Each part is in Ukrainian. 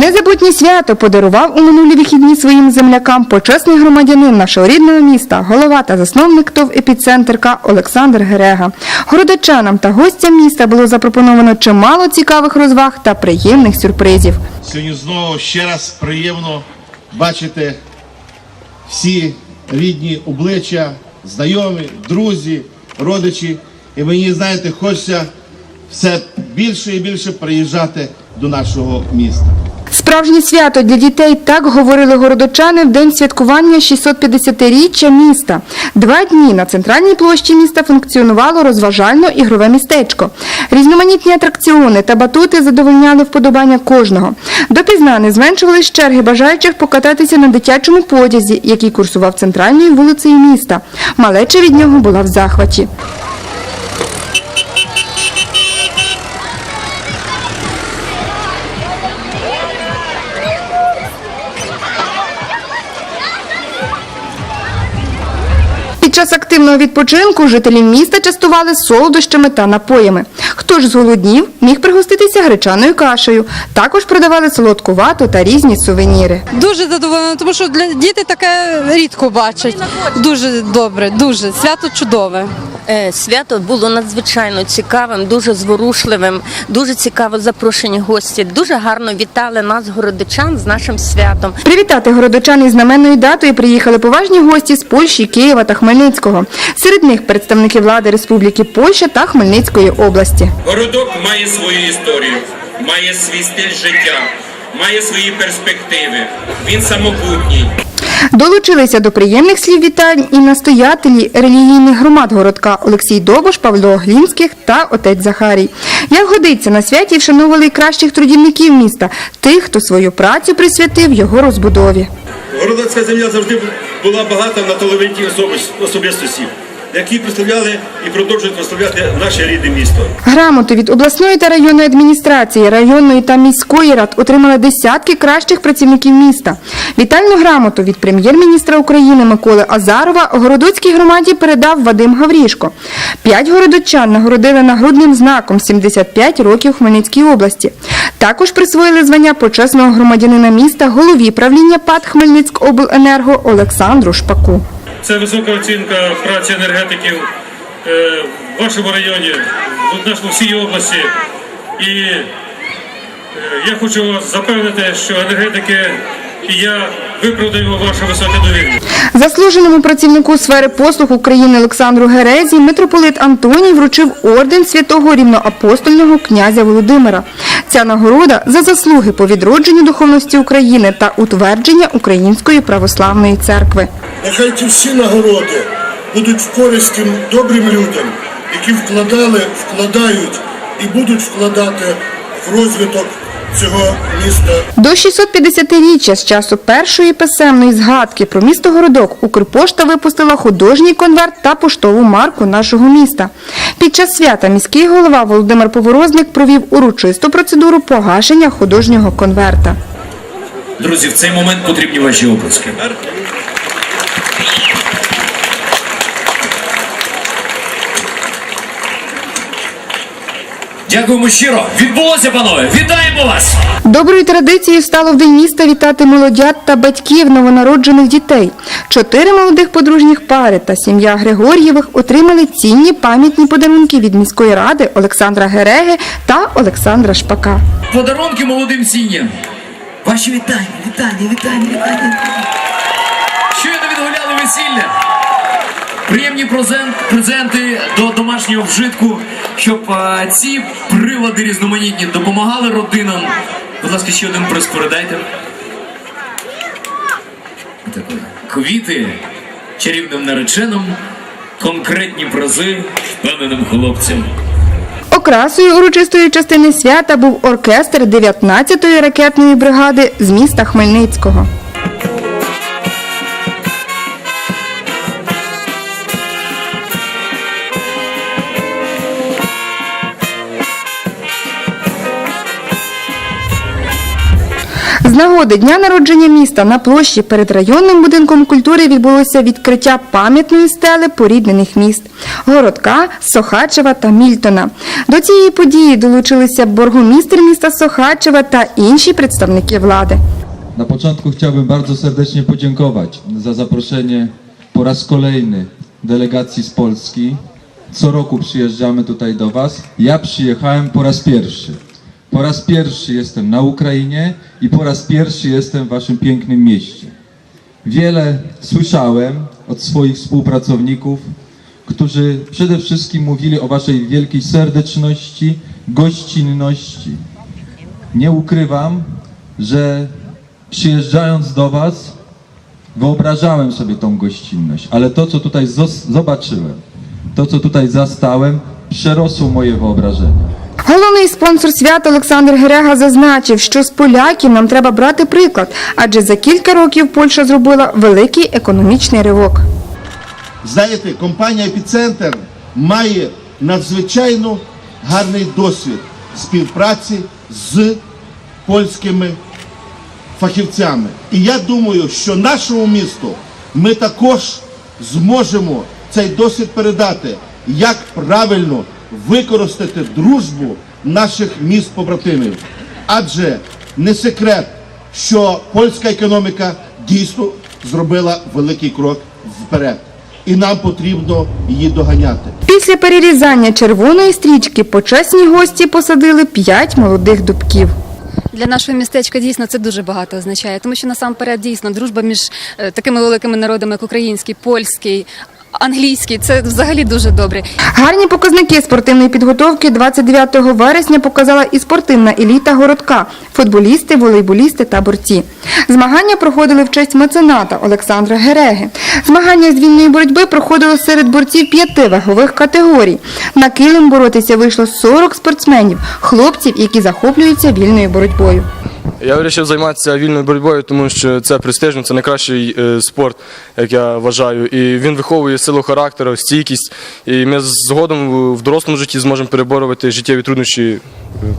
Незабутнє свято подарував у минулі вихідні своїм землякам почесний громадянин нашого рідного міста, голова та засновник ТОВ «Епіцентр.К» Олександр Герега. Городочанам та гостям міста було запропоновано чимало цікавих розваг та приємних сюрпризів. Сьогодні знову ще раз приємно бачити всі рідні обличчя, знайомі, друзі, родичі. І мені, знаєте, хочеться все більше і більше приїжджати до нашого міста. Справжнє свято для дітей так говорили городочани в день святкування 650-річчя міста. Два дні на центральній площі міста функціонувало розважально-ігрове містечко. Різноманітні атракціони та батути задовольняли вподобання кожного. Допізна не зменшувались черги бажаючих покататися на дитячому потязі, який курсував центральною вулицею міста. Малеча від нього була в захваті. Активного відпочинку жителі міста частували солодощами та напоями. Хто ж зголоднів, міг пригоститися гречаною кашею. Також продавали солодку вату та різні сувеніри. Дуже задоволена, тому що для діти таке рідко бачать. Дуже добре, дуже свято чудове. Е, Свято було надзвичайно цікавим, дуже зворушливим, дуже цікаво запрошені гості. Дуже гарно вітали нас, городичан, з нашим святом. Привітати городочан із знаменною датою приїхали поважні гості з Польщі, Києва та Хмельницького. Серед них представники влади Республіки Польща та Хмельницької області. Городок має свою історію, має свій стиль життя, має свої перспективи. Він самобутній. Долучилися до приємних слів вітань і настоятелі релігійних громад городка Олексій Довбуш, Павло Глінських та отець Захарій. Як годиться, на святі вшановували кращих трудівників міста, тих, хто свою працю присвятив його розбудові. Городоцька земля завжди була багата на талановиті особис- особистості, які представляли і продовжують представляти наше рідне місто. Грамоту від обласної та районної адміністрації, районної та міської рад отримали десятки кращих працівників міста. Вітальну грамоту від прем'єр-міністра України Миколи Азарова городоцькій громаді передав Вадим Гаврішко. П'ять городочан нагородили нагрудним знаком 75 років Хмельницькій області. Також присвоїли звання почесного громадянина міста голові правління ПАД Хмельницькобленерго Олександру Шпаку. Це висока оцінка праці енергетиків е, в вашому районі, в нашому всій області. І е, я хочу вас запевнити, що енергетики і я виправдаємо ваше високе довір'я. Заслуженому працівнику сфери послуг України Олександру Герезі митрополит Антоній вручив орден святого рівноапостольного князя Володимира. Ця нагорода за заслуги по відродженню духовності України та утвердження Української православної церкви. Нехай ці всі нагороди будуть в користь тим добрим людям, які вкладали, вкладають і будуть вкладати в розвиток цього міста. До 650-річчя з часу першої писемної згадки про місто Городок Укрпошта випустила художній конверт та поштову марку нашого міста. Під час свята міський голова Володимир Поворозник провів урочисту процедуру погашення художнього конверта. Друзі, в цей момент потрібні ваші оплески. Дякуємо щиро. Відбулося, панове. Вітаємо вас! Доброю традицією стало в День міста вітати молодят та батьків новонароджених дітей. Чотири молодих подружніх пари та сім'я Григор'євих отримали цінні пам'ятні подарунки від міської ради Олександра Гереги та Олександра Шпака. Подарунки молодим сім'ям. Ваші вітання, вітання, вітання, вітання. Приємні презенти до домашнього вжитку, щоб ці прилади різноманітні допомагали родинам. Будь ласка, ще один приз передайте. Квіти чарівним нареченим, конкретні призи впевненим хлопцям. Окрасою урочистої частини свята був оркестр 19-ї ракетної бригади з міста Хмельницького. З нагоди дня народження міста на площі перед районним будинком культури відбулося відкриття пам'ятної стели поріднених міст. Городка, Сохачева та Мільтона. До цієї події долучилися бургомістр міста Сохачева та інші представники влади. Na początku chciałbym bardzo serdecznie podziękować za zaproszenie po raz kolejny delegacji z Polski. Co roku przyjeżdżamy tutaj do Was. Ja przyjechałem po raz pierwszy. Po raz pierwszy jestem na Ukrainie i po raz pierwszy jestem w Waszym pięknym mieście. Wiele słyszałem od swoich współpracowników, którzy przede wszystkim mówili o Waszej wielkiej serdeczności, gościnności. Nie ukrywam, że przyjeżdżając do Was, wyobrażałem sobie tą gościnność, ale to, co tutaj zobaczyłem, to, co tutaj zastałem, przerosło moje wyobrażenia. Головний спонсор свята Олександр Герега зазначив, що з поляків нам треба брати приклад, адже за кілька років Польща зробила великий економічний ривок. Знаєте, компанія Епіцентр має надзвичайно гарний досвід співпраці з польськими фахівцями. І я думаю, що нашому місту ми також зможемо цей досвід передати, як правильно використати дружбу наших міст побратимів. Адже не секрет, що польська економіка дійсно зробила великий крок вперед. І нам потрібно її доганяти. Після перерізання червоної стрічки почесні гості посадили п'ять молодих дубків. Для нашого містечка дійсно це дуже багато означає, тому що насамперед дійсно дружба між е, такими великими народами, як український, польський, англійський, це взагалі дуже добре. Гарні показники спортивної підготовки 29 вересня показала і спортивна еліта городка – футболісти, волейболісти та борці. Змагання проходили в честь мецената Олександра Гереги. Змагання з вільної боротьби проходило серед борців п'яти вагових категорій. На килим боротися вийшло 40 спортсменів, хлопців, які захоплюються вільною боротьбою. Я вирішив займатися вільною боротьбою, тому що це престижно, це найкращий е, спорт, як я вважаю. І він виховує силу характеру, стійкість. І ми згодом в- дорослому житті зможемо переборювати життєві труднощі е,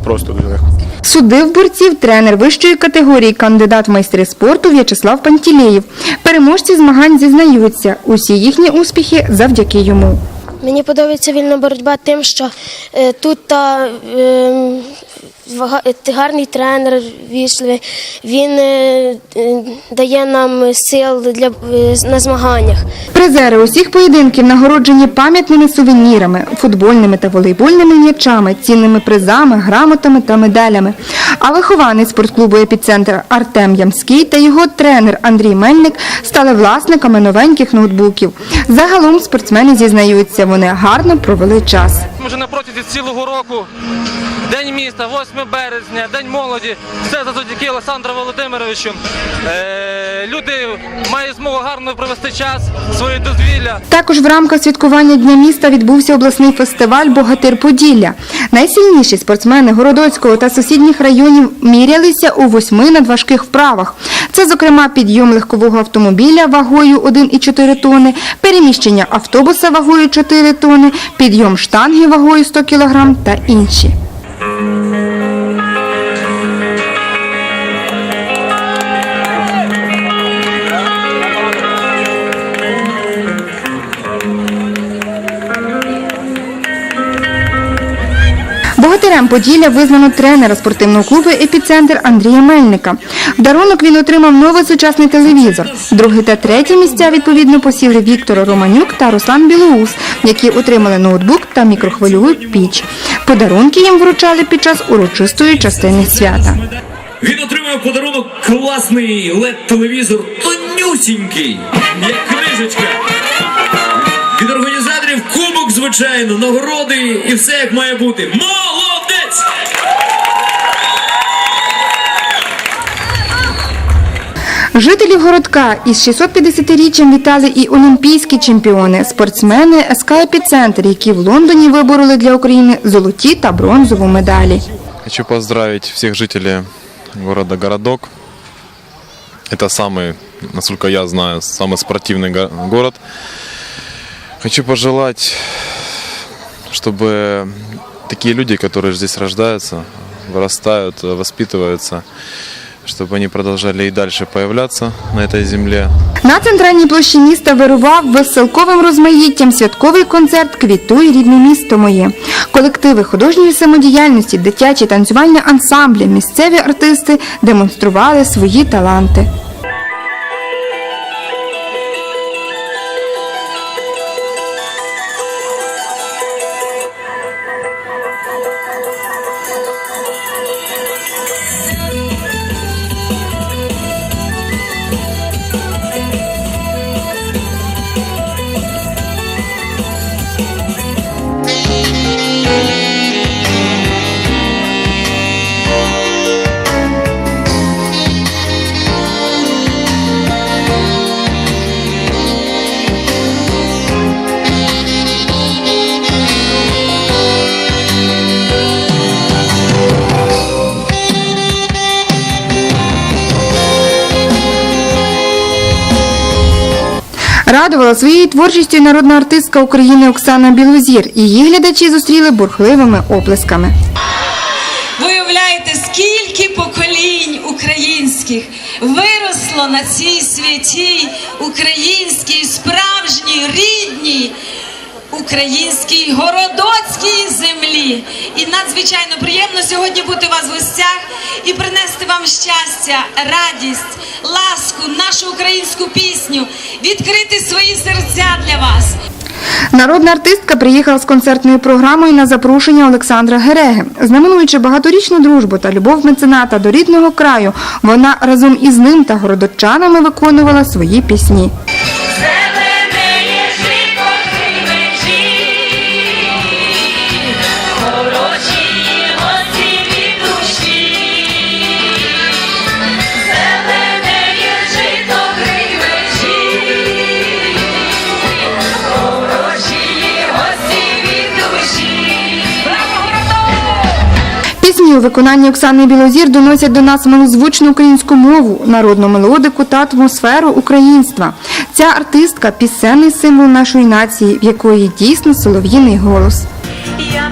просто дуже легко. Судив борців тренер вищої категорії, кандидат в майстри спорту В'ячеслав Пантілеєв. Переможці змагань зізнаються, усі їхні успіхи завдяки йому. Мені подобається вільна боротьба тим, що е, тут та, е, е, гарний тренер вічливий, він е, е, дає нам сил для, на змаганнях. Призери усіх поєдинків нагороджені пам'ятними сувенірами, футбольними та волейбольними м'ячами, цінними призами, грамотами та медалями. А вихованець спортклубу «Епіцентр» Артем Ямський та його тренер Андрій Мельник стали власниками новеньких ноутбуків. Загалом спортсмени зізнаються, вони гарно провели час. Ми вже на протязі цілого року. День міста, 8 березня, День молоді. Все завдяки Олександру Володимировичу. Е, люди мають змогу гарно провести час, своє дозвілля. Також в рамках святкування Дня міста відбувся обласний фестиваль Богатир Поділля. Найсильніші спортсмени Городоцького та сусідніх районів мірялися у восьми надважких вправах. Це, зокрема, підйом легкового автомобіля вагою 1,4 тонни, переміщення автобуса вагою 4 тонни, підйом штанги вагою 100 кг та інші. Богатирем Поділля визнано тренера спортивного клубу «Епіцентр» Андрія Мельника. В дарунок він отримав новий сучасний телевізор. Друге та третє місця відповідно посіли Віктор Романюк та Руслан Білоус, які отримали ноутбук та мікрохвильову піч. Подарунки їм вручали під час урочистої частини свята. Він отримав подарунок класний LED-телевізор, тонюсінький, як книжечка. Від організаторів кубок, звичайно, нагороди і все як має бути. Молодець! Жителів городка із 650-річчям вітали і олімпійські чемпіони, спортсмени СК «Епіцентр», які в Лондоні вибороли для України золоті та бронзову медалі. Хочу поздравить всех жителей города Городок. Это самый, насколько я знаю, самый спортивный го- город. Хочу пожелать, чтобы такие люди, которые здесь рождаются, вырастают, воспитываются, чтобы они продолжали и дальше появляться на этой земле. На центральній площі міста вирував веселковим розмаїттям святковий концерт Квітуй рідне місто моє. Колективи художньої самодіяльності, дитячі танцювальні ансамблі, місцеві артисти демонстрували свої таланти. Радувала своєю творчістю народна артистка України Оксана Білозір. Її глядачі зустріли бурхливими оплесками. Ви уявляєте, скільки поколінь українських виросло на цій святій українській, справжній, рідній українській городоцькій землі. І надзвичайно приємно сьогодні бути у вас в гостях і принести вам щастя, радість, ласку, нашу українську пісню, відкрити свої серця для вас. Народна артистка приїхала з концертною програмою на запрошення Олександра Гереги. Знаменуючи багаторічну дружбу та любов мецената до рідного краю, вона разом із ним та городочанами виконувала свої пісні. Пісні у виконанні Оксани Білозір доносять до нас малозвучну українську мову, народну мелодику та атмосферу українства. Ця артистка пісенний символ нашої нації, в якої дійсно солов'їний голос. Я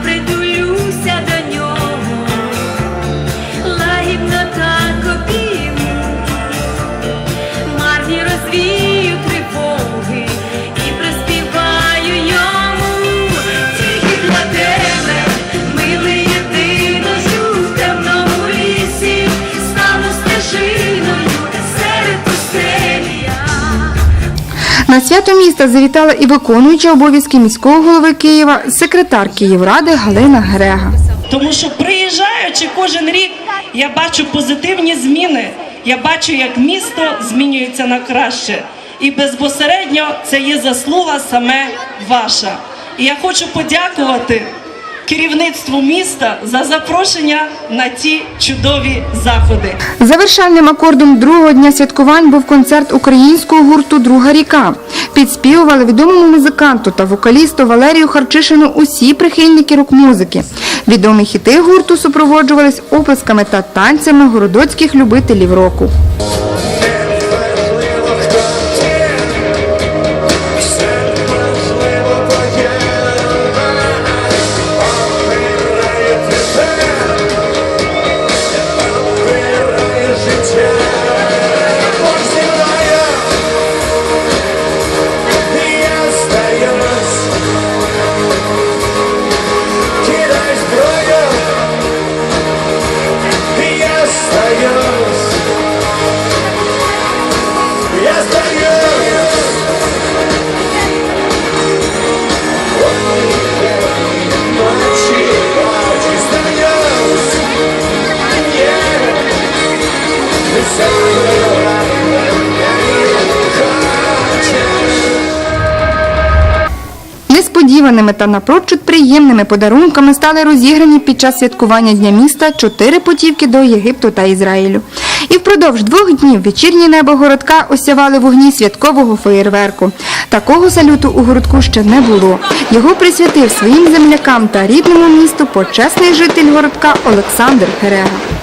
На свято міста завітала і виконуюча обов'язки міського голови Києва, секретар Київради Галина Грега. Тому що приїжджаючи кожен рік, я бачу позитивні зміни. Я бачу, як місто змінюється на краще. І безпосередньо це є заслуга саме ваша. І я хочу подякувати керівництву міста за запрошення на ці чудові заходи. Завершальним акордом другого дня святкувань був концерт українського гурту Друга ріка. Підспівували відомому музиканту та вокалісту Валерію Харчишину усі прихильники рок-музики. Відомі хіти гурту супроводжувались оплесками та танцями городоцьких любителів року. Несподіваними та напрочуд приємними подарунками стали розіграні під час святкування Дня міста чотири путівки до Єгипту та Ізраїлю. І впродовж двох днів вечірнє небо городка осявали вогні святкового феєрверку. Такого салюту у городку ще не було. Його присвятив своїм землякам та рідному місту почесний житель городка Олександр Герега.